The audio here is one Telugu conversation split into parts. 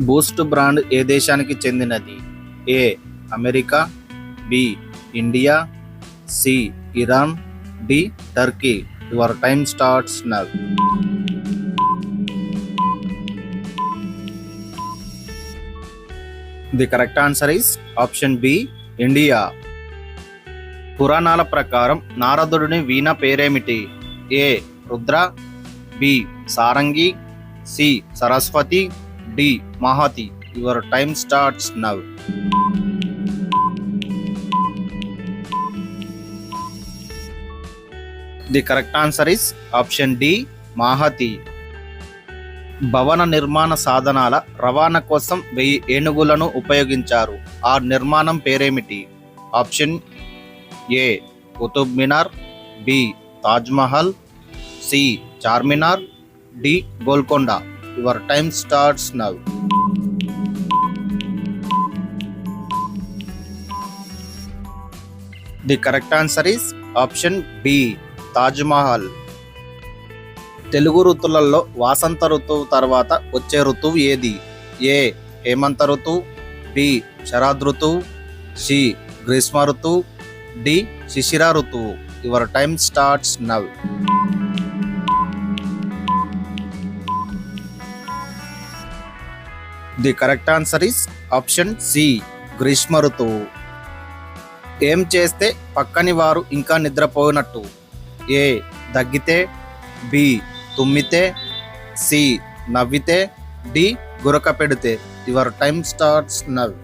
బూస్ట్ బ్రాండ్ ఏ దేశానికి చెందినది? A America B India C Iran D Turkey. Your time starts now the correct answer is option B India. పురాణాల ప్రకారం నారదుడిని వీణ పేరేమిటి? A Rudra B Sarangi C Saraswati D Mahati your time starts now the correct answer is option D Mahati. భవన నిర్మాణ సాధనాల రవాణా కోసం వెయ్యి ఏనుగులను ఉపయోగించారు. ఆ నిర్మాణం పేరేమిటి? Option A Qutub Minar B Taj Mahal C Charminar D Golconda. Your time starts now the correct answer is option B Taj Mahal Telugu ఋతువులలో వాసంత ఋతువు తర్వాత వచ్చే ఋతువు ఏది? ఏ హేమంత ఋతువు బి శరద్ ఋతువు సి గ్రీష్మ ఋతువు డి శిశిర ఋతువు. Your time starts now the correct answer is option C Greeshma ఋతువు. ఏం చేస్తే పక్కని వారు ఇంకా నిద్రపోయినట్టు? ఏ దగ్గితే బి తుమ్మితే సి నవ్వితే డి గురక పెడితే. Your time starts now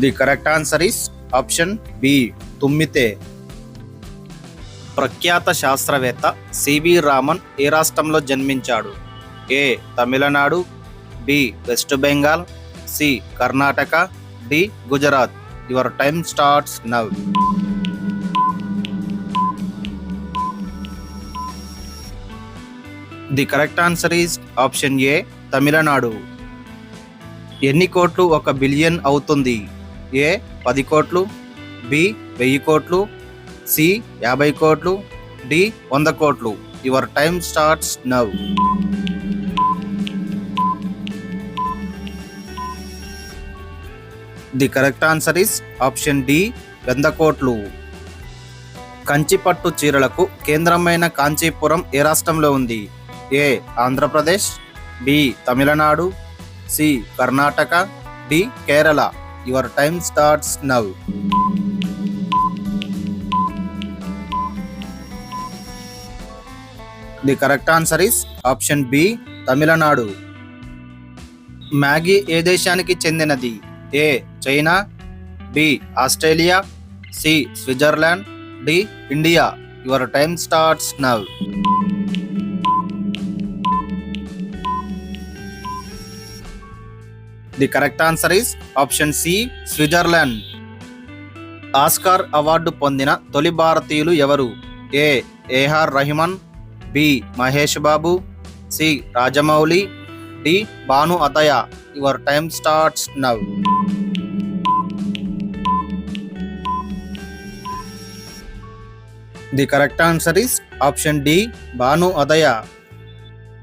the correct answer is option B తుమ్మితే. ప్రఖ్యాత శాస్త్రవేత్త సివి రామన్ ఏ రాష్ట్రంలో జన్మించాడు. A. Tamil Nadu B. West Bengal C. Karnataka D. Gujarat. Your time starts now the correct answer is option A Tamil Nadu. ఎన్ని కోట్లు ఒక బిలియన్ అవుతుంది? ఏ. పది కోట్లు బి. వెయ్యి కోట్లు సి యాభై కోట్లు డి వంద కోట్లు. Your time starts now the correct answer is option D వంద కోట్లు. కంచిపట్టు చీరలకు కేంద్రమైన కాంచీపురం ఏ రాష్ట్రంలో ఉంది? A Andhra Pradesh B Tamil Nadu C Karnataka D Kerala. Your time starts now the correct answer is option B Tamil Nadu. Maggi ఏ దేశానికి చెందినది? A China B Australia C Switzerland D India. Your time starts now the correct answer is option C Switzerland. Oscar award పొందిన తొలి భారతీయులు ఎవరు? A A R Rahman B. Mahesh Babu C. Rajamouli D. Bhanu Athaiya your time starts now the correct answer is option D. Bhanu Athaiya